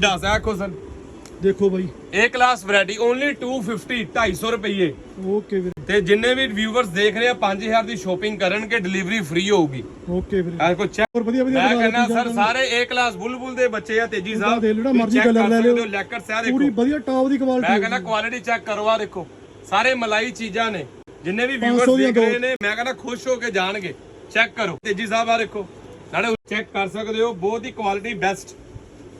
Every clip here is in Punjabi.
ਡਾਸ ਆਖੋ ਸਰ। ਦੇਖੋ ਬਾਈ। A ਕਲਾਸ ਵੈਰਾਈਟੀ ਓਨਲੀ 250 250 ਰੁਪਏ ਓਕੇ ਵੀਰੇ। ਤੇ ਜਿੰਨੇ ਵੀ ਵਿਊਵਰਸ ਦੇਖ ਰਹੇ ਆ 5000 ਦੀ ਸ਼ੋਪਿੰਗ ਕਰਨਗੇ ਡਿਲੀਵਰੀ ਫ੍ਰੀ ਹੋਊਗੀ। ਓਕੇ ਵੀਰੇ। ਆ ਕੋ ਚੈੱਕ ਹੋਰ ਵਧੀਆ ਵਧੀਆ ਮੈਂ ਕਹਿੰਦਾ ਸਰ। ਸਾਰੇ A ਕਲਾਸ ਬੁਲਬੁਲ ਦੇ ਬੱਚੇ ਆ ਤੇਜੀ ਸਾਹਿਬ ਦੇ ਤੁਸੀਂ ਮਰਜ਼ੀ ਕਰ ਲੈ ਲਿਓ। ਲੈਕਰ ਸਿਆ ਪੂਰੀ ਦੇਖੋ। ਵਧੀਆ ਟੌਪ ਦੀ ਕੁਆਲਿਟੀ ਮੈਂ ਕਹਿੰਦਾ ਕੁਆਲਿਟੀ ਚੈੱਕ ਕਰੋ ਆ ਦੇਖੋ। ਸਾਰੇ ਮਲਾਈ ਚੀਜ਼ਾਂ ਨੇ ਜਿੰਨੇ ਵੀ 500 ਵਿਊਵਰਸ ਦੇਖ ਰਹੇ। ਨੇ ਮੈਂ ਕਹਿੰਦਾ ਖੁਸ਼ ਹੋ ਕੇ ਜਾਣਗੇ। ਚੈੱਕ ਕਰੋ। ਤੇਜੀ ਸਾਹਿਬ ਆ ਦੇਖੋ। ਨਾਲੇ ਚੈੱਕ ਕਰ ਸਕਦੇ ਹੋ ਬਹੁਤ ਹੀ ਕੁਆਲਿਟੀ ਬੈਸਟ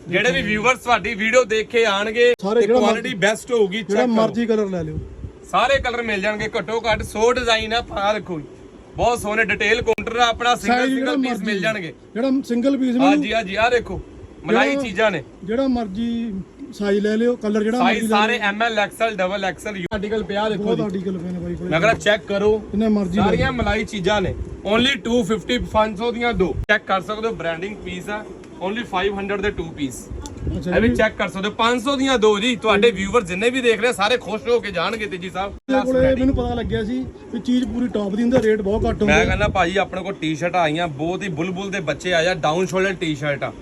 ਜਿਹੜੇ ਵੀ ਵਿਊਵਰਸ ਤੁਹਾਡੀ ਵੀਡੀਓ ਦੇਖ ਕੇ ਆਣਗੇ ਤੇ ਕੁਆਲਿਟੀ ਬੈਸਟ ਹੋਊਗੀ ਜਿਹੜਾ ਚੈੱਕ ਕਰੋ। ਮਰਜ਼ੀ ਕਲਰ ਲੈ ਲਿਓ। ਸਾਰੇ ਕਲਰ ਮਿਲ ਜਾਣਗੇ ਘੱਟੋ ਘੱਟ 100 ਡਿਜ਼ਾਈਨ ਆ ਪਾ ਜੀ। ਬਹੁਤ ਸੋਹਣੇ ਡਿਟੇਲ ਕਾਊਂਟਰ ਆ ਆਪਣਾ ਸਿੰਗਲ ਸਿੰਗਲ ਪੀਸ ਮਿਲ ਜਾਣਗੇ। ਜਿਹੜਾ ਸਿੰਗਲ ਪੀਸ ਹਾਂਜੀ ਮਿਲੂ ਹਾਂਜੀ ਆ ਦੇਖੋ ਮਲਾਈ ਚੀਜ਼ਾਂ ਨੇ। ਜਿਹੜਾ ਮਰਜ਼ੀ ਸਾਈਜ਼ ਲੈ ਲਿਓ ਕਲਰ ਜਿਹੜਾ ਸਾਈਜ਼ ਮਰਜ਼ੀ ਲੈ ਸਾਰੇ ML XL double XL article ਪਿਆ ਦੇਖੋ ਬਹੁਤ ਆਰਟੀਕਲ ਪਏ ਨੇ ਬਾਈ ਮੈਂ ਕਹਿੰਦਾ ਚੈੱਕ ਕਰੋ ਜਿੰਨੇ ਮਰਜ਼ੀ ਸਾਰੀਆਂ ਮਲਾਈ ਚੀਜ਼ਾਂ ਨੇ। ਓਨਲੀ 250 500 ਦੀਆਂ ਦੋ। ਚੈੱਕ ਕਰ ਸਕਦੇ ਹੋ ਬ੍ਰਾਂਡਿੰਗ ਪੀਸ ਆ। ਓਨਲੀ 500 ਦੇ ਟੂ ਪੀਸ ਅੱਛਾ ਇਹ ਵੀ ਚੈੱਕ ਕਰ ਸਕਦੇ ਹੋ। 500 ਦੀਆਂ ਦੋ ਜੀ ਤੁਹਾਡੇ ਵਿਊਵਰ ਜਿੰਨੇ ਵੀ ਦੇਖ ਰਹੇ ਸਾਰੇ ਖੁਸ਼ ਹੋ ਕੇ ਜਾਣਗੇ ਤੇਜੀ ਸਾਹਿਬ। ਇਹਦੇ ਕੋਲੇ ਮੈਨੂੰ ਪਤਾ ਲੱਗਿਆ ਸੀ ਵੀ ਚੀਜ਼ ਪੂਰੀ ਟੌਪ ਦੀ ਹੁੰਦਾ ਰੇਟ ਬਹੁਤ ਘੱਟ ਮੈਂ ਹੁੰਦਾ ਕਹਿੰਦਾ ਭਾਜੀ ਆਪਣੇ ਕੋਲ ਟੀ-ਸ਼ਰਟ ਆਈਆਂ ਬਹੁਤ ਹੀ ਬੁਲਬੁਲ ਦੇ ਬੱਚੇ ਆਇਆ ਡਾਊਨ ਸ਼ੋਲਡਰ ਟੀ-ਸ਼ਰਟ ਆ.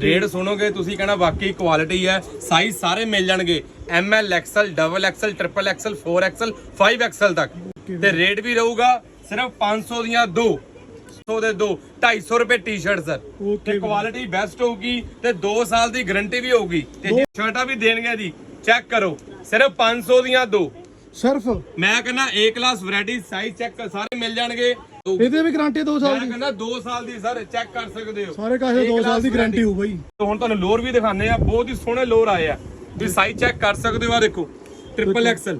ਰੇਟ ਸੁਣੋਗੇ ਤੁਸੀਂ ਕਹਿਣਾ ਵਾਕਈ ਕੁਆਲਿਟੀ ਹੈ ਸਾਈਜ਼ ਸਾਰੇ ਮਿਲ ਜਾਣਗੇ। M L XL double XL triple XL 4 XL 5 XL ਤੱਕ. ਤੇ ਰੇਟ ਵੀ ਰਹੂਗਾ ਸਿਰਫ 500 ਦੀਆਂ ਦੋ। 100 ਦੇ ਦੋ 250 ਰੁਪਏ ਟੀ-ਸ਼ਰਟ ਸਰ ਤੇ ਕੁਆਲਿਟੀ ਬੈਸਟ ਹੋਊਗੀ ਤੇ 2 ਸਾਲ ਦੀ ਗਾਰੰਟੀ ਵੀ ਹੋਊਗੀ। ਤੇ ਜੀ ਸ਼ਰਟਾਂ ਵੀ ਦੇਣਗੇ ਜੀ। ਚੈੱਕ ਕਰੋ। ਸਿਰਫ 500 ਦੀਆਂ ਦੋ। ਸਿਰਫ? ਮੈਂ ਕਹਿੰਦਾ A class variety size check ਸਾਰੇ ਮਿਲ ਜਾਣਗੇ। ਇਹਦੇ ਵੀ ਗਾਰੰਟੀ 2 ਸਾਲ ਮੈਂ ਦੀ। ਕਹਿੰਦਾ 2 ਸਾਲ ਦੀ ਸਰ ਚੈੱਕ ਕਰ ਸਕਦੇ ਹੋ। ਸਾਰੇ ਕਾਸੇ 2 ਸਾਲ ਦੀ ਗਾਰੰਟੀ ਹੋ ਬਾਈ। ਹੁਣ ਤੁਹਾਨੂੰ ਲੋਰ ਵੀ ਦਿਖਾਣੇ ਆ ਬਹੁਤ ਹੀ ਸੋਹਣੇ ਲੋਰ ਆਏ ਆ। ਤੁਸੀਂ ਸਾਈਜ਼ ਚੈੱਕ ਕਰ ਸਕਦੇ ਹੋ ਆ ਦੇਖੋ। ਟ੍ਰਿਪਲ ਐਕਸਲ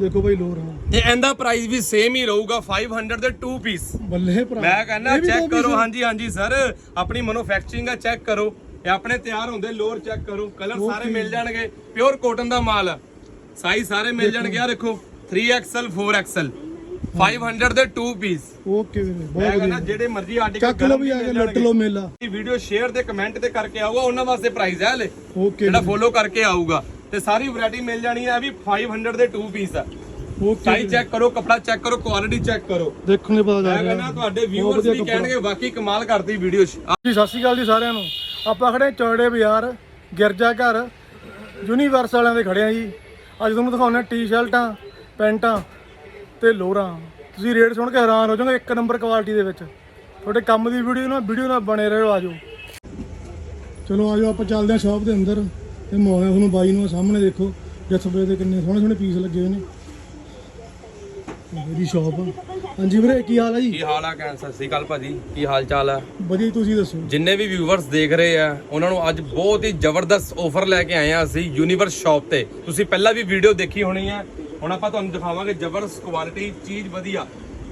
ਦੇਖੋ ਬਾਈ ਲੋਰ ਹਾਂ। ਤੇ ਇਹਦਾ ਪ੍ਰਾਈਸ ਵੀ ਸੇਮ ਹੀ ਰਹੂਗਾ 500 ਦੇ 2 ਪੀਸ ਬੱਲੇ ਭਰਾ। ਮੈਂ ਕਹਿੰਦਾ ਇਹ ਵੀ ਚੈੱਕ ਦੋ ਕਰੋ piece ਹਾਂਜੀ ਹਾਂਜੀ ਸਰ ਆਪਣੀ ਮੈਨੂਫੈਕਚਰਿੰਗ ਆ ਚੈੱਕ ਕਰੋ। ਇਹ ਆਪਣੇ ਤਿਆਰ ਹੁੰਦੇ ਲੋਰ ਚੈੱਕ ਕਰੋ। ਕਲਰ ਸਾਰੇ ਮਿਲ ਜਾਣਗੇ। ਪਿਓਰ ਕੋਟਨ ਦਾ ਮਾਲ ਆ। ਸਾਈਜ਼ ਸਾਰੇ ਮਿਲ ਜਾਣਗੇ। ਆ ਦੇਖੋ 3XL 4XL 500 ਦੇ 2 ਪੀਸ ਓਕੇ ਵੀਰੇ ਮੈਂ ਬਹੁਤ ਕਹਿੰਦਾ ਵਧੀਆ ਜਿਹੜੇ ਮਰਜ਼ੀ ਆਰਟੀਕਲ ਚੱਕ ਲਓ ਵੀ ਆ ਕੇ ਲੁੱਟ ਲਓ ਮੇਲਾ। ਇਹ ਵੀਡੀਓ ਸ਼ੇਅਰ ਤੇ ਕਮੈਂਟ ਤੇ ਕਰਕੇ ਆਊਗਾ। ਉਹਨਾਂ ਵਾਸਤੇ ਪ੍ਰਾਈਸ ਹੈ ਹਲੇ। ਓਕੇ ਜਿਹੜਾ ਫੋਲੋ ਕਰਕੇ ਆਊਗਾ। ਤੇ ਸਾਰੀ ਵੈਰਾਈਟੀ ਮਿਲ ਜਾਣੀ ਹੈ ਇਹ ਵੀ 500 ਦੇ 2 ਪੀਸ ਆ। ਸਾਈਜ਼ ਚੈੱਕ ਕਰੋ ਕਪੜਾ ਚੈੱਕ ਕਰੋ ਕੁਆਲਿਟੀ ਚੈੱਕ ਕਰੋ। ਦੇਖਣੇ ਪਤਾ ਮੈਂ ਲੱਗ ਕਹਿੰਦਾ ਰਿਹਾ। ਤੁਹਾਡੇ ਵਿਊਅਰਸ ਵੀ ਕਹਿਣਗੇ ਵਾਕਈ ਕਮਾਲ ਕਰਦੀ ਵੀਡੀਓ ਜੀ ਸਤਿ ਸ਼੍ਰੀ ਅਕਾਲ ਜੀ ਸਾਰਿਆਂ ਨੂੰ। ਆਪਾਂ ਖੜੇ ਚੌੜੇ ਬਾਜ਼ਾਰ ਗਿਰਜਾ ਘਰ ਯੂਨੀਵਰਸ ਵਾਲਿਆਂ ਦੇ ਖੜੇ ਆ ਜੀ। ਅੱਜ ਤੁਹਾਨੂੰ ਦਿਖਾਉਂਦੇ ਟੀ-ਸ਼ਰਟਾਂ ਪੈਂਟਾਂ ਤੇ ਲੋਰਾਂ। ਤੁਸੀਂ ਰੇਟ ਸੁਣ ਕੇ ਹੈਰਾਨ ਹੋ ਜਾਓਗੇ ਇੱਕ ਨੰਬਰ ਕੁਆਲਿਟੀ ਦੇ ਵਿੱਚ। ਤੁਹਾਡੇ ਕੰਮ ਦੀ ਵੀਡੀਓ ਨਾਲ ਵੀਡੀਓ ਨਾਲ ਬਣੇ ਰਹੋ ਆਜੋ ਚਲੋ ਆਜੋ ਆਪਾਂ ਚੱਲਦੇ ਹਾਂ ਸ਼ਾਪ ਦੇ ਅੰਦਰ। ਤੇ ਮੋਇਆ ਤੁਹਾਨੂੰ ਬਾਈ ਨੂੰ ਸਾਹਮਣੇ ਦੇਖੋ ਜਥਬੇ ਦੇ ਕਿੰਨੇ ਸੋਹਣੇ ਸੋਹਣੇ ਪੀਸ ਲੱਗੇ ਹੋਏ ਨੇ। ਮੇਰੀ ਸ਼ਾਪ ਹਾਂਜੀ ਵੀਰੇ ਕੀ ਹਾਲ ਹੈ ਜੀ? ਕੀ ਹਾਲ ਆ ਕੈਂ ਸਤਿ ਸ੍ਰੀ ਅਕਾਲ ਭਾਜੀ। ਕੀ ਹਾਲ ਚਾਲ ਆ? ਵਧੀਆ ਤੁਸੀਂ ਦੱਸੋ? ਜਿੰਨੇ ਵੀ ਵਿਊਵਰਸ ਦੇਖ ਰਹੇ ਆ ਉਹਨਾਂ ਨੂੰ ਅੱਜ ਬਹੁਤ ਹੀ ਜ਼ਬਰਦਸਤ ਆਫਰ ਲੈ ਕੇ ਆਏ ਆ ਅਸੀਂ ਯੂਨੀਵਰਸ ਸ਼ਾਪ ਤੇ। ਤੁਸੀਂ ਪਹਿਲਾਂ ਵੀ ਵੀਡੀਓ ਦੇਖੀ ਹੋਣੀ ਆ। ਹੁਣ ਆਪਾਂ ਤੁਹਾਨੂੰ ਦਿਖਾਵਾਂਗੇ ਜ਼ਬਰਦਸਤ ਕੁਆਲਿਟੀ ਚੀਜ਼ ਵਧੀਆ।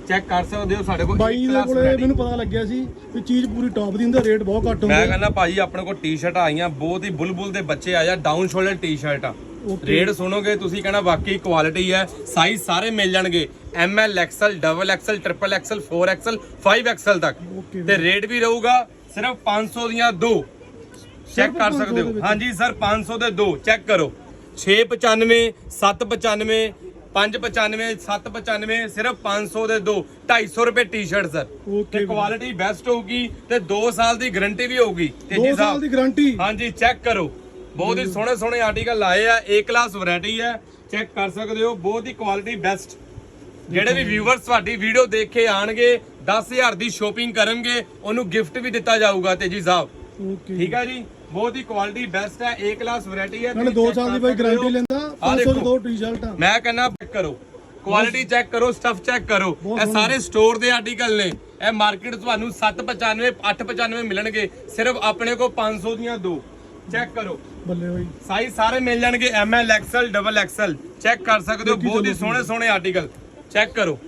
ਚੈੱਕ ਕਰ ਸਕਦੇ ਹੋ ਸਾਡੇ ਕੋਲ ਬਾਈ ਦੇ ਕੋਲੇ। ਮੈਨੂੰ ਪਤਾ ਲੱਗਿਆ ਸੀ ਵੀ ਚੀਜ਼ ਪੂਰੀ ਟੌਪ ਦੀ ਹੁੰਦਾ ਰੇਟ ਬਹੁਤ ਘੱਟ ਮੈਂ ਹੁੰਦਾ ਕਹਿੰਦਾ ਭਾਜੀ ਆਪਣੇ ਕੋਲ ਟੀ-ਸ਼ਰਟ ਆਈਆਂ ਬਹੁਤ ਹੀ ਬੁਲਬੁਲ ਦੇ ਬੱਚੇ ਆਇਆ ਡਾਊਨ ਸ਼ੋਲਡਰ ਟੀ-ਸ਼ਰਟ ਆ. ਰੇਟ ਸੁਣੋਗੇ ਤੁਸੀਂ ਕਹਿਣਾ ਵਾਕਈ ਕੁਆਲਿਟੀ ਹੈ ਸਾਈਜ਼ ਸਾਰੇ ਮਿਲ ਜਾਣਗੇ M L XL double XL triple XL 4 XL 5 XL ਤੱਕ. ਤੇ ਰੇਟ ਵੀ ਰਹੂਗਾ ਸਿਰਫ 500 ਦੀਆਂ ਦੋ ਚੈੱਕ ਕਰ 500 ਸਕਦੇ ਹੋ? ਹਾਂਜੀ ਸਰ 500 ਦੇ ਦੋ ਚੈੱਕ ਕਰੋ 695 795 595 795 ਸਿਰਫ 500 ਦੇ ਦੋ 250 ਰੁਪਏ ਟੀ-ਸ਼ਰਟ ਸਰ ਤੇ। ਕੁਆਲਿਟੀ ਬੈਸਟ ਹੋਊਗੀ ਤੇ 2 ਸਾਲ ਦੀ ਗਾਰੰਟੀ ਵੀ ਹੋਊਗੀ। ਤੇ 2 ਸਾਲ ਦੀ ਗਾਰੰਟੀ ਹਾਂਜੀ ਚੈੱਕ ਕਰੋ। ਬਹੁਤ ਹੀ ਸੋਹਣੇ ਸੋਹਣੇ ਆਰਟੀਕਲ ਆਏ ਆ A ਕਲਾਸ ਵੈਰਾਈਟੀ ਹੈ। ਚੈੱਕ ਕਰ ਸਕਦੇ ਹੋ ਬਹੁਤ ਹੀ ਕੁਆਲਿਟੀ ਬੈਸਟ ਜਿਹੜੇ ਵੀ ਵਿਊਵਰਸ ਤੁਹਾਡੀ ਵੀਡੀਓ ਦੇਖ ਕੇ ਆਣਗੇ 10000 ਦੀ ਸ਼ੋਪਿੰਗ ਕਰਨਗੇ ਉਹਨੂੰ ਗਿਫਟ ਵੀ ਦਿੱਤਾ ਜਾਊਗਾ ਤੇਜੀ ਸਾਹਿਬ। ਓਕੇ ਠੀਕ ਹੈ ਜੀ? ਬਹੁਤ ਹੀ ਕੁਆਲਿਟੀ ਬੈਸਟ ਹੈ A ਕਲਾਸ ਵੈਰਾਈਟੀ ਹੈ ਨਾਲੇ ਤੁਸੀਂ 2 check ਸਾਲ ਦੀ ਬਾਈ। ਗਾਰੰਟੀ ਲੈਂਦਾ ਆਹ 500 ਦੀ ਟੀ-ਸ਼ਰਟਾਂ ਮੈਂ ਕਹਿੰਦਾ ਕਰੋ। ਕੁਆਲਿਟੀ ਚੈੱਕ ਕਰੋ ਸਟਫ ਚੈੱਕ ਕਰੋ। ਇਹ ਸਾਰੇ ਸਟੋਰ ਦੇ ਆਰਟੀਕਲ ਨੇ। ਇਹ ਮਾਰਕੀਟ ਤੁਹਾਨੂੰ 795 895 ਮਿਲਣਗੇ। ਸਿਰਫ ਆਪਣੇ ਕੋ 500 ਦੀਆਂ ਦੋ। ਚੈੱਕ ਕਰੋ। ਬੱਲੇ ਬਾਈ ਸਾਈਜ਼ ਸਾਰੇ ਮਿਲ ਜਾਣਗੇ। M L XL double XL check ਕਰ ਸਕਦੇ ਹੋ। ਬਹੁਤ ਹੀ ਸੋਹਣੇ ਸੋਹਣੇ ਆਰਟੀਕਲ ਚੈੱਕ ਕਰੋ।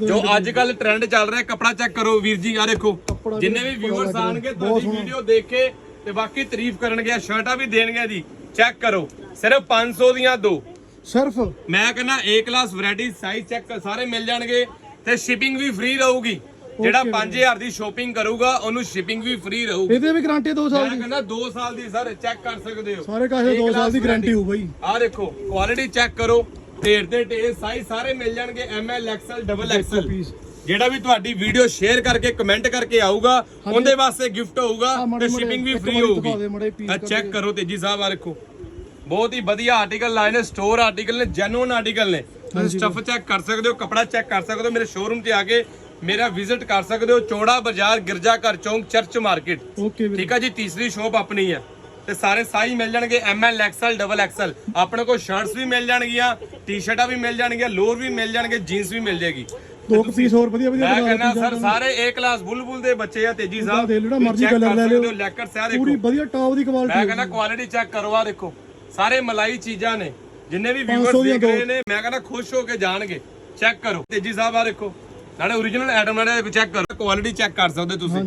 ਜੋ ਅੱਜ ਕੱਲ ਟ੍ਰੈਂਡ ਚੱਲ ਰਿਹਾ ਕਪੜਾ ਚੈੱਕ ਕਰੋ। ਵੀਰ ਜੀ ਆ ਦੇਖੋ। ਜਿੰਨੇ ਵੀ ਵਿਊਅਰਸ ਆਣਗੇ ਤੁਹਾਡੀ। ਵੀਡੀਓ ਦੇਖ ਕੇ ਤੇ ਬਾਕੀ ਤਾਰੀਫ ਕਰਨਗੇ ਸ਼ਰਟਾਂ ਵੀ ਦੇਣਗੇ ਜੀ ਚੈੱਕ ਕਰੋ। ਸਿਰਫ 500 ਦੀਆਂ ਦੋ। ਸਿਰਫ? ਮੈਂ ਕਹਿੰਦਾ A class variety size check ਸਾਰੇ ਮਿਲ ਜਾਣਗੇ ਤੇ ਸ਼ਿਪਿੰਗ ਵੀ ਫ੍ਰੀ ਰਹੂਗੀ। ਜਿਹੜਾ 5000 ਦੀ ਸ਼ੋਪਿੰਗ ਕਰੂਗਾ ਉਹਨੂੰ ਸ਼ਿਪਿੰਗ ਵੀ ਫ੍ਰੀ ਰਹੂਗੀ। ਇਹਦੇ ਵੀ ਗਾਰੰਟੀ 2 ਸਾਲ ਮੈਂ ਦੀ? ਕਹਿੰਦਾ 2 ਸਾਲ ਦੀ ਸਰ ਚੈੱਕ ਕਰ ਸਕਦੇ ਹੋ। ਸਾਰੇ ਕਾਸੇ 2 ਸਾਲ ਦੀ ਗਾਰੰਟੀ ਹੋ ਬਾਈ। ਆ ਦੇਖੋ ਕੁਆਲਿਟੀ ਚੈੱਕ ਕਰੋ ਢੇਰ ਤੇ ਢੇਰ ਸਾਈਜ਼ ਸਾਰੇ ਮਿਲ ਜਾਣਗੇ M L XL double XL ਜਿਹੜਾ ਵੀ ਤੁਹਾਡੀ ਵੀਡੀਓ ਸ਼ੇਅਰ ਕਰਕੇ ਕਮੈਂਟ ਕਰਕੇ ਆਊਗਾ ਉਹਦੇ ਵਾਸਤੇ ਗਿਫਟ ਹੋਊਗਾ ਆਹ ਤੇ ਸ਼ਿਪਿੰਗ ਵੀ ਫ੍ਰੀ ਦੇ ਹੋਊਗੀ ਆ ਚੈੱਕ। ਕਰੋ ਤੇਜੀ ਸਾਹਿਬ ਆ ਦੇਖੋ। ਬਹੁਤ ਹੀ ਵਧੀਆ ਆਰਟੀਕਲ ਲਾਏ ਨੇ ਸਟੋਰ ਆਰਟੀਕਲ ਨੇ ਜੈਨੂਨ ਆਰਟੀਕਲ ਨੇ। ਤੁਸੀਂ ਸਟਫ ਚੈੱਕ ਕਰ ਸਕਦੇ ਹੋ ਕਪੜਾ ਚੈੱਕ ਕਰ ਸਕਦੇ ਹੋ ਮੇਰੇ ਸ਼ੋਰੂਮ ਤੇ ਆ ਕੇ ਮੇਰਾ ਵਿਜ਼ਿਟ ਕਰ ਸਕਦੇ ਹੋ ਚੌੜਾ ਬਾਜ਼ਾਰ ਗਿਰਜਾ ਘਰ ਚੌਂਕ ਚਰਚ ਮਾਰਕੀਟ ਓਕੇ ਠੀਕ ਆ ਜੀ ਤੀਸਰੀ ਸ਼ੋਪ ਆਪਣੀ ਹੈ ਤੇ ਸਾਰੇ ਸਾਈਜ਼ ਮਿਲ ਜਾਣਗੇ M L XL double XL ਆਪਣੇ ਕੋਲ ਸ਼ਰਟਸ ਵੀ ਮਿਲ ਜਾਣਗੀਆਂ ਟੀ-ਸ਼ਰਟਾਂ ਵੀ ਮਿਲ ਜਾਣਗੀਆਂ ਲੋਅਰ ਵੀ ਮਿਲ ਜਾਣਗੇ ਜੀਨਸ ਵੀ ਮਿਲ ਜਾਏਗੀ। ਦੋ ਪੀਸ ਹੋਰ ਵਧੀਆ ਵਧੀਆ ਮੈਂ ਕਹਿੰਦਾ ਸਰ ਸਾਰੇ ਏ ਕਲਾਸ ਬੁਲਬੁਲ ਦੇ ਬੱਚੇ ਆ ਤੇਜੀ ਸਾਹਿਬ ਦੇ ਤੁਸੀਂ ਮਰਜ਼ੀ ਲੈ ਲਿਓ। ਹੋ, ਲੈਕਰ ਪੂਰੀ ਦੇਖੋ। ਵਧੀਆ ਟੌਪ ਦੀ ਮੈਂ ਕੁਆਲਿਟੀ ਕਹਿੰਦਾ ਕੁਆਲਿਟੀ ਚੈੱਕ ਕਰੋ ਆ ਦੇਖੋ। ਸਾਰੇ ਮਲਾਈ ਚੀਜ਼ਾਂ ਨੇ ਜਿੰਨੇ ਵੀ 500 ਵਿਊਅਰਸ ਦੀਆਂ ਦੇਖ ਰਹੇ। ਨੇ ਮੈਂ ਕਹਿੰਦਾ ਖੁਸ਼ ਹੋ ਕੇ ਜਾਣਗੇ। ਚੈੱਕ ਕਰੋ। ਤੇਜੀ ਸਾਹਿਬ ਆ ਦੇਖੋ। ਨਾਲੇ origignal ਆਈਟਮ ਨਾਲੇ ਚੈੱਕ ਕਰੋ। ਕੁਆਲਿਟੀ ਚੈੱਕ ਕਰ ਸਕਦੇ ਤੁਸੀਂ।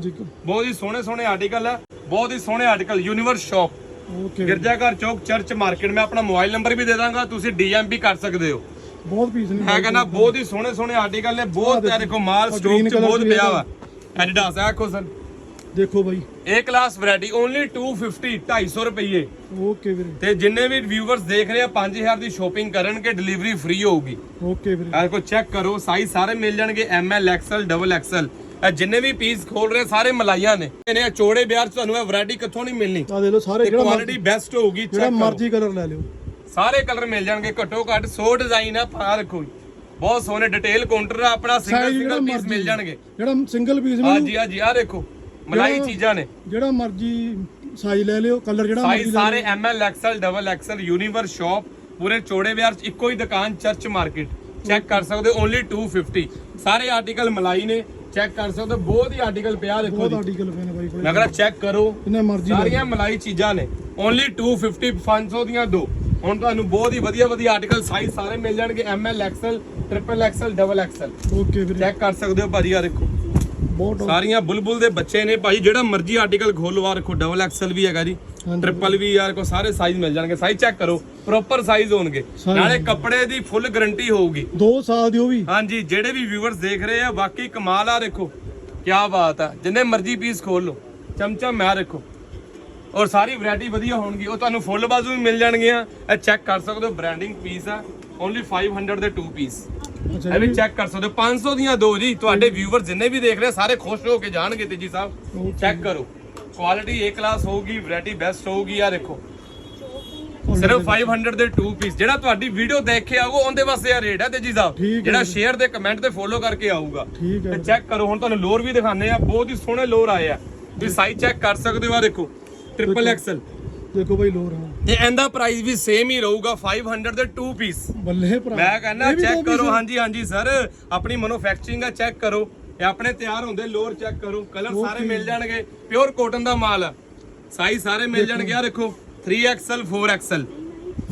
ਬਹੁਤ ਹੀ ਸੋਹਣੇ ਸੋਹਣੇ ਆਰਟੀਕਲ ਆ। ਬਹੁਤ ਹੀ ਸੋਹਣੇ ਆਰਟੀਕਲ ਯੂਨੀਵਰਸ ਸ਼ਾਪ ਓਕੇ ਗਿਰਜਾ ਘਰ ਚੌਕ ਚਰਚ ਮਾਰਕੀਟ ਮੈਂ ਆਪਣਾ ਮੋਬਾਈਲ ਨੰਬਰ ਵੀ ਦੇ ਦਾਂਗਾ ਤੁਸੀਂ ਡੀਐਮ ਵੀ ਕਰ ਸਕਦੇ ਹੋ। ਬਹੁਤ ਪੀਸ ਨੇ। ਮੈਂ ਕਹਿੰਦਾ ਬਹੁਤ ਹੀ ਸੋਹਣੇ ਸੋਹਣੇ ਆਰਟੀਕਲ ਨੇ। ਬਹੁਤ ਦੇਖੋ ਮਾਲ ਸਟਾਕ ਚ ਬਹੁਤ ਪਿਆ। ਵਾ। ਐਡੀਡਾਸ ਆ ਖੋ ਸਰ। ਦੇਖੋ ਬਾਈ। A ਕਲਾਸ ਵੈਰਾਈਟੀ ਓਨਲੀ 250 250 ਰੁਪਏ ਓਕੇ ਵੀਰੇ। ਤੇ ਜਿੰਨੇ ਵੀ ਵਿਊਵਰਸ ਦੇਖ ਰਹੇ ਆ 5000 ਦੀ ਸ਼ੋਪਿੰਗ ਕਰਨਗੇ ਡਿਲੀਵਰੀ ਫ੍ਰੀ ਹੋਊਗੀ। ਓਕੇ ਵੀਰੇ। ਆ ਕੋ ਚੈੱਕ ਕਰੋ ਸਾਈਜ਼ ਸਾਰੇ ਮਿਲ ਜਾਣਗੇ M L XL double XL ਇਹ ਜਿੰਨੇ ਵੀ ਪੀਸ ਖੋਲ ਰਹੇ ਸਾਰੇ ਮਲਾਈਆਂ ਨੇ। ਇਹਨੇ ਚੌੜੇ ਬਿਆਰ ਤੁਹਾਨੂੰ ਇਹ ਵੈਰਾਈਟੀ ਕਿੱਥੋਂ ਨਹੀਂ ਮਿਲਣੀ। ਆ ਦੇ ਲਓ ਸਾਰੇ ਤੇ ਜਿਹੜਾ ਕੁਆਲਿਟੀ ਬੈਸਟ ਹੋਊਗੀ ਜਿਹੜਾ check ਕਰੋ। ਮਰਜ਼ੀ ਕਲਰ ਲੈ ਲਿਓ। ਸਾਰੇ ਕਲਰ ਮਿਲ ਜਾਣਗੇ ਘੱਟੋ ਘੱਟ 100 ਡਿਜ਼ਾਈਨ ਆ ਪਾ ਰੱਖੋ ਜੀ। ਬਹੁਤ ਸੋਹਣੇ ਡਿਟੇਲ ਕਾਊਂਟਰ ਆ ਆਪਣਾ ਸਿੰਗਲ ਜਿਹੜਾ ਸਿੰਗਲ ਪੀਸ ਮਰਜ਼ੀ। ਮਿਲ ਜਾਣਗੇ। ਜਿਹੜਾ ਸਿੰਗਲ ਪੀਸ ਹਾਂ ਮੈਨੂੰ ਜੀ ਹਾਂ ਜੀ ਆ ਦੇਖੋ। ਮਲਾਈ ਚੀਜ਼ਾਂ ਨੇ। ਜਿਹੜਾ ਮਰਜ਼ੀ ਸਾਈਜ਼ ਲੈ ਲਿਓ ਕਲਰ ਜਿਹੜਾ ਸਾਈਜ਼ ਸਾਰੇ M L XL double XL universe shop ਪੂਰੇ ਚੌੜੇ ਬਿਆਰ ਚ ਇੱਕੋ ਹੀ ਦੁਕਾਨ ਚਰਚ ਮਾਰਕੀਟ ਚੈੱਕ ਕਰ ਸਕਦੇ ਹੋ ਓਨਲੀ 250 ਸਾਰੇ ਆਰਟੀਕਲ ਮਲਾਈ ਨੇ ਚੈੱਕ ਕਰ ਸਕਦੇ ਹੋ ਬਹੁਤ ਹੀ ਆਰਟੀਕਲ ਪਿਆ ਦੇਖੋ ਬਹੁਤ ਆਰਟੀਕਲ ਪਏ ਨੇ ਬਾਈ ਕੋਲੇ। ਮੈਂ ਕਹਿੰਦਾ ਚੈੱਕ ਕਰੋ ਜਿੰਨੇ ਮਰਜ਼ੀ ਸਾਰੀਆਂ ਮਲਾਈ ਚੀਜ਼ਾਂ ਨੇ ਓਨਲੀ 250 500 ਦੀਆਂ ਦੋ। ਹੁਣ ਤੁਹਾਨੂੰ ਬਹੁਤ ਹੀ ਵਧੀਆ ਵਧੀਆ ਆਰਟੀਕਲ ਸਾਈਜ਼ ਸਾਰੇ ਮਿਲ ਜਾਣਗੇ M L XL triple XL double XL okay ਵੀਰੇ। ਚੈੱਕ ਕਰ ਸਕਦੇ ਹੋ ਭਾਜੀ ਆ ਦੇਖੋ। ਬਹੁਤ। ਸਾਰੀਆਂ ਬੁਲਬੁਲ ਦੇ ਬੱਚੇ ਨੇ ਭਾਜੀ ਜਿਹੜਾ ਮਰਜ਼ੀ ਆਰਟੀਕਲ ਖੋਲੋ ਆ ਰੱਖੋ ਡਬਲ ਐਕਸਲ ਵੀ ਹੈਗਾ ਜੀ। ਟ੍ਰਿਪਲ ਵੀ ਯਾਰ ਕੋ ਸਾਰੇ ਸਾਈਜ਼ ਮਿਲ ਜਾਣਗੇ। ਸਾਈਜ਼ ਚੈੱਕ ਕਰੋ ਪ੍ਰੋਪਰ ਸਾਈਜ਼ ਹੋਣਗੇ। ਨਾਲੇ ਕੱਪੜੇ ਦੀ ਫੁੱਲ ਗਾਰੰਟੀ ਹੋਊਗੀ। 2 ਸਾਲ ਦੀ ਉਹ ਵੀ। ਹਾਂਜੀ ਜਿਹੜੇ ਵੀ ਵਿਊਅਰਸ ਦੇਖ ਰਹੇ ਆ ਵਾਕਈ ਕਮਾਲ ਆ ਦੇਖੋ। ਕੀ ਬਾਤ ਆ। ਜਿੰਨੇ ਮਰਜ਼ੀ ਪੀਸ ਖੋਲ ਲਓ। ਚਮਚਮ ਮੈਂ ਦੇਖੋ ਔਰ ਸਾਰੀ ਵੈਰਾਈਟੀ ਵਧੀਆ ਹੋਣਗੀ। ਉਹ ਤੁਹਾਨੂੰ ਫੁੱਲ ਬਾਜ਼ੂ ਵੀ ਮਿਲ ਜਾਣਗੀਆਂ। ਇਹ ਚੈੱਕ ਕਰ ਸਕਦੇ ਹੋ ਬ੍ਰਾਂਡਿੰਗ ਪੀਸ ਆ। ਓਨਲੀ 500 ਦੇ 2 ਪੀਸ ਇਹ ਵੀ ਚੈੱਕ ਕਰ ਸਕਦੇ ਹੋ। 500 ਦੀਆਂ ਦੋ ਜੀ ਤੁਹਾਡੇ ਵਿਊਅਰ ਜਿੰਨੇ ਵੀ ਦੇਖ ਰਹੇ ਸਾਰੇ ਖੁਸ਼ ਹੋ ਕੇ ਜਾਣਗੇ ਤੇਜੀ ਸਾਹਿਬ. ਚੈੱਕ ਕਰੋ। ਕੁਆਲਿਟੀ ਏ ਕਲਾਸ ਹੋਊਗੀ ਵੈਰਾਈਟੀ ਬੈਸਟ ਹੋਊਗੀ ਆ ਦੇਖੋ। ਸਿਰਫ 500 ਦੇ 2 ਪੀਸ ਜਿਹੜਾ ਤੁਹਾਡੀ ਵੀਡੀਓ ਦੇਖ ਕੇ ਆਊਗਾ ਉਹਦੇ ਵਾਸਤੇ ਆ ਰੇਟ ਹੈ ਤੇਜੀ ਸਾਹਿਬ। ਜਿਹੜਾ। ਸ਼ੇਅਰ ਤੇ ਕਮੈਂਟ ਤੇ ਫੋਲੋ ਕਰਕੇ ਆਊਗਾ। ਤੇ ਚੈੱਕ ਕਰੋ ਹੁਣ ਤੁਹਾਨੂੰ ਲੋਰ ਵੀ ਦਿਖਾਣੇ ਆ ਬਹੁਤ ਹੀ ਸੋਹਣੇ ਲੋਰ ਆਏ ਆ। ਤੁਸੀਂ ਸਾਈਜ਼ ਚੈੱਕ ਕਰ ਸਕਦੇ ਹੋ ਆ ਦੇਖੋ। ਟ੍ਰਿਪਲ ਐਕਸਲ ਦੇਖੋ ਬਾਈ ਲੋਰ ਹਾਂ। ਤੇ ਇਹਦਾ ਪ੍ਰਾਈਸ ਵੀ ਸੇਮ ਹੀ ਰਹੂਗਾ 500 ਦੇ 2 ਪੀਸ ਬੱਲੇ ਭਰਾ। ਮੈਂ ਕਹਿੰਦਾ ਇਹ ਵੀ ਚੈੱਕ ਦੋ ਕਰੋ। ਹਾਂਜੀ ਹਾਂਜੀ ਸਰ ਆਪਣੀ ਮੈਨੂਫੈਕਚਰਿੰਗ ਆ ਚੈੱਕ ਕਰੋ। ਇਹ ਆਪਣੇ ਤਿਆਰ ਹੁੰਦੇ ਲੋਰ ਚੈੱਕ ਕਰੋ। ਕਲਰ ਸਾਰੇ ਮਿਲ ਜਾਣਗੇ। ਪਿਓਰ ਕੋਟਨ ਦਾ ਮਾਲ ਆ। ਸਾਈਜ਼ ਸਾਰੇ ਮਿਲ ਜਾਣਗੇ। ਆ ਦੇਖੋ 3XL 4XL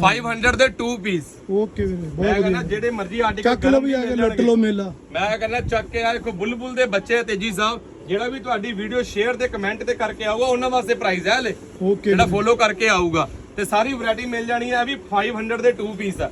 500 ਦੇ 2 ਪੀਸ ਓਕੇ ਵੀਰੇ ਮੈਂ ਬਹੁਤ ਕਹਿੰਦਾ ਵਧੀਆ। ਜਿਹੜੇ ਮਰਜ਼ੀ ਆਰਟੀਕਲ ਚੱਕ ਲਓ ਵੀ ਆ ਕੇ ਲੁੱਟ ਲਓ ਮੇਲਾ। ਮੈਂ ਕਹਿੰਦਾ ਚੱਕ ਕੇ ਆ ਦੇਖੋ ਬੁਲਬੁਲ ਦੇ ਬੱਚੇ ਤੇਜੀ ਸਾਹਿਬ। ਜਿਹੜਾ ਵੀ ਤੁਹਾਡੀ ਵੀਡੀਓ ਸ਼ੇਅਰ ਤੇ ਕਮੈਂਟ ਤੇ ਕਰਕੇ ਆਊਗਾ ਉਹਨਾਂ ਵਾਸਤੇ ਪ੍ਰਾਈਸ ਹੈ ਹਲੇ। ਓਕੇ ਜਿਹੜਾ ਫੋਲੋ ਕਰਕੇ ਆਊਗਾ। ਤੇ ਸਾਰੀ ਵੈਰਾਈਟੀ ਮਿਲ ਜਾਣੀ ਹੈ ਇਹ ਵੀ 500 ਦੇ 2 ਪੀਸ ਆ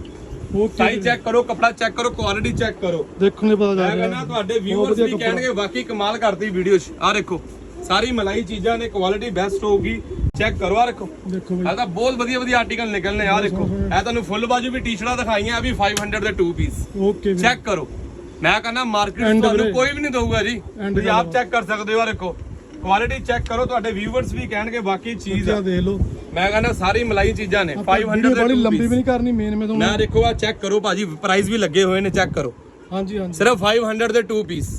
ਓਕੇ ਸਾਈਜ਼ ਚੈੱਕ ਕਰੋ ਕਪੜਾ ਚੈੱਕ ਕਰੋ ਕੁਆਲਿਟੀ ਚੈੱਕ ਕਰੋ। ਦੇਖਣ ਦੇ ਪਤਾ ਮੈਂ ਲੱਗ ਕਹਿੰਦਾ ਰਿਹਾ ਤੁਹਾਡੇ ਵਿਊਅਰਸ ਵੀ। ਕਹਿਣਗੇ ਵਾਕਈ ਕਮਾਲ ਕਰਦੀ ਵੀਡੀਓ ਆ ਦੇਖੋ ਸਾਰੀ ਮਲਾਈ ਚੀਜ਼ਾਂ ਨੇ ਕੁਆਲਿਟੀ ਬੈਸਟ ਹੋਊਗੀ। ਚੈੱਕ ਕਰੋ ਆ ਦੇਖੋ। ਦੇਖੋ ਬਾਈ ਇਹ ਤਾਂ ਬਹੁਤ ਵਧੀਆ ਵਧੀਆ ਆਰਟੀਕਲ ਨਿਕਲਨੇ ਆ ਦੇਖੋ। ਇਹ ਤੁਹਾਨੂੰ ਫੁੱਲ ਬਾਜੂ ਵੀ ਟੀ-ਸ਼ਰਟਾਂ ਦਿਖਾਈਆਂ ਇਹ ਵੀ 500 ਦੇ 2 ਪੀਸ ਓਕੇ ਚੈੱਕ ਕਰੋ। ਮੈਂ ਕਹਿੰਦਾ ਮਾਰਕੀਟ ਤੁਹਾਨੂੰ। ਕੋਈ ਵੀ ਨਹੀਂ ਦਊਗਾ ਜੀ। ਤੁਸੀਂ ਆਪ ਚੈੱਕ ਕਰ ਸਕਦੇ ਹੋ ਆ ਦੇਖੋ। ਕੁਆਲਿਟੀ ਚੈੱਕ ਕਰੋ ਤੁਹਾਡੇ ਵਿਊਅਰਸ ਵੀ ਕਹਿਣਗੇ ਬਾਕੀ ਚੀਜ਼ ਆ। ਦੇਖ ਲਓ। ਮੈਂ ਕਹਿੰਦਾ ਸਾਰੀ ਮਲਾਈ ਚੀਜ਼ਾਂ ਨੇ 500 ਵੀਡੀਓ ਦੇ ਬੜੀ 2 ਲੰਬੀ ਵੀ ਨਹੀਂ ਕਰਨੀ ਮੇਨ ਮੈਂ ਤੁਹਾਨੂੰ ਮੈਂ ਦੇਖੋ ਆ ਚੈੱਕ ਕਰੋ ਭਾਜੀ ਪ੍ਰਾਈਸ ਵੀ ਲੱਗੇ ਹੋਏ ਨੇ ਚੈੱਕ ਕਰੋ। ਹਾਂਜੀ ਹਾਂਜੀ। ਸਿਰਫ 500 ਦੇ 2 ਪੀਸ